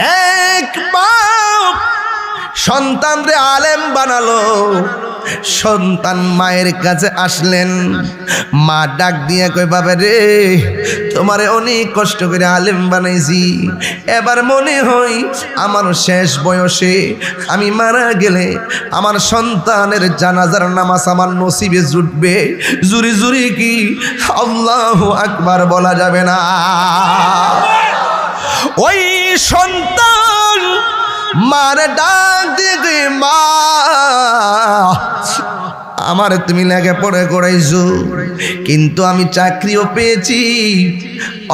এক বাপ সন্তান রে আলেম বানালো। সন্তান মায়ের কাছে আসলেন। মা ডাক দিয়ে কই বাবা রে, তোমারে অনেক কষ্ট করে আলেম বানাইছি। এবার মনে হয় আমার শেষ বয়সে আমি মারা গেলে আমার সন্তানের জানাজার নামাজ আমার নসিবে জুটবে। জুরি জুরি কি আল্লাহ আকবার বলা যাবে না। ওই সন্তান মার ডাক দিয়ে মা। আমার তুমি লেগে পড়ে করাইছো কিন্তু আমি চাকরিও পেয়েছি,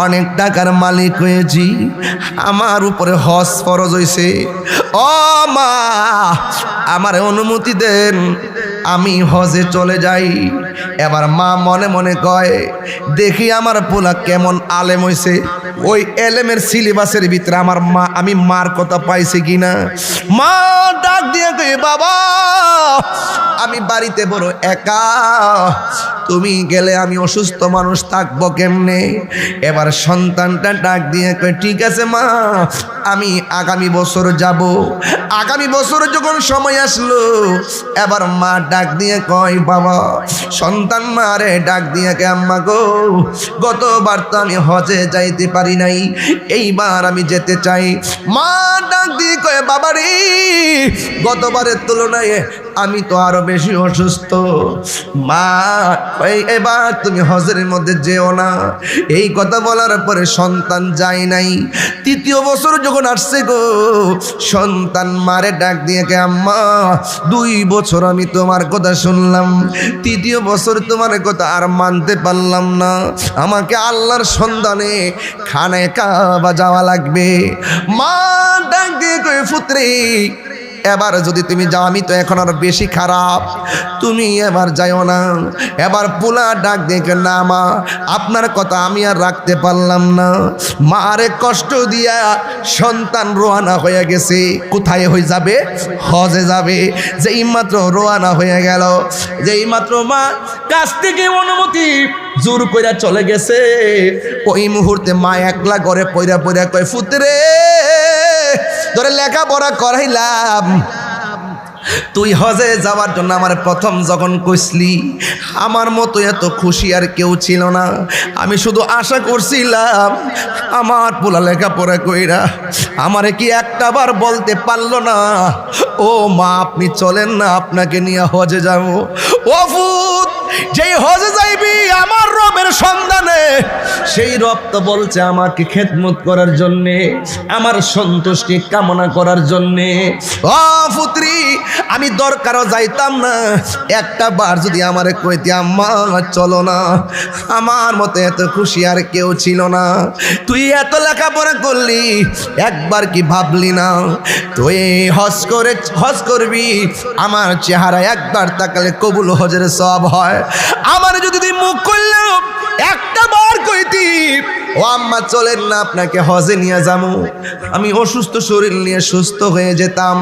অনেক টাকার মালিক হয়েছি। আমার উপরে হজ ফরজ হয়েছে ও মা, আমার অনুমতি দেন, আমি হজে চলে যাই। এবার মা মনে মনে কয়, দেখি আমার পোলা কেমন আলেম হয়েছে ওই এলেমের সিলেবাসের ভিতরে আমার মা, আমি মার কথা পাইছি কিনা? মা ডাক দিয়ে তুই বাবা, আমি বাড়িতে বড় একা। তুমি গেলে আমি অসুস্থ মানুষ থাকব কেমনে? এবার সন্তানটা ডাক দিয়ে কয়, ঠিক আছে মা আমি আগামী বছর যাব। আগামী বছর যখন সময় আসলো, এবার মা ডাক দিয়ে কয়, বাবা, সন্তান মারে ডাক দিয়ে কে আম্মা গো? গতবার তো আমি হজে যাইতে পারি নাই, এইবার আমি যেতে চাই। মা ডাক দিয়ে কয়, বাবা রে, গতবারের তুলনায় আমি তো আরও বেশি অসুস্থ। মা এবার তুমি হজের মধ্যে যেও না। এই কথা বলার পরে সন্তান যায় নাই। তৃতীয় বছর যখন আসছে গো? সন্তান মারে ডাক দিয়ে কে, আম্মা, দুই বছর আমি তোমার কথা শুনলাম। তৃতীয় বছর তোমার কথা আর মানতে পারলাম না। আমাকে আল্লাহর সন্তানে খানে কাবা যাওয়া লাগবে। মা ডাক দিয়ে কয়ে, ফুত্রে এবার যদি তুমি যাও, আমি তো এখন আর বেশি খারাপ। তুমি এবার যাইও না। এবার পোলা ডাক দেখে না মা, আপনার কথা আমি আর রাখতে পারলাম না। মারে কষ্ট দিয়া সন্তান রোয়ানা হয়ে গেছে। কোথায় হয়ে যাবে? হজে যাবে। যেই মাত্র রোয়ানা হয়ে গেল, যেই মাত্র মা কাছ থেকে অনুমতি জোর কইরা চলে গেছে। ওই মুহূর্তে মা একলা ঘরে পইরা পইরা কয়, ফুতরে! তোরে লেখাপড়া করাইলাম। তুই হজে যাওয়ার জন্য আমার প্রথম যখন কইসলি, আমার মতো এত খুশি আর কেউ ছিল না। আমি শুধু আশা করছিলাম, আমার পোলা লেখাপড়া কইরা আমারে কি একটা বার বলতে পারল না। ও মা, আপনি চলেন না, আপনাকে নিয়ে হজে যাব। ও যেই হজে সন্ধানে সেই রব তো বলছে আমাকে খেদমত করার জন্যে, আমার সন্তুষ্টি কামনা করার জন্যে। ও পুত্রী, আমি দরকারও যাইতাম না। একটা বার যদি আমারে কইতে, আম্মা, চলো না। আমার মতো এত খুশি আর কেউ ছিল না। তুই এত লেখাপড়া করলি, একবার কি ভাবলি না? তুই হজ করে, হজ করবি, আমার চেহারা একবার তাকালে কবুল হজের সব হয়। আমার যদি তুই মুখ করলেও একটা বার কইতি ও আম্মা, চলেন না, আপনাকে হজে নিয়ে যাব। আমি অসুস্থ, শরীর নিয়ে সুস্থ হয়ে যেতাম।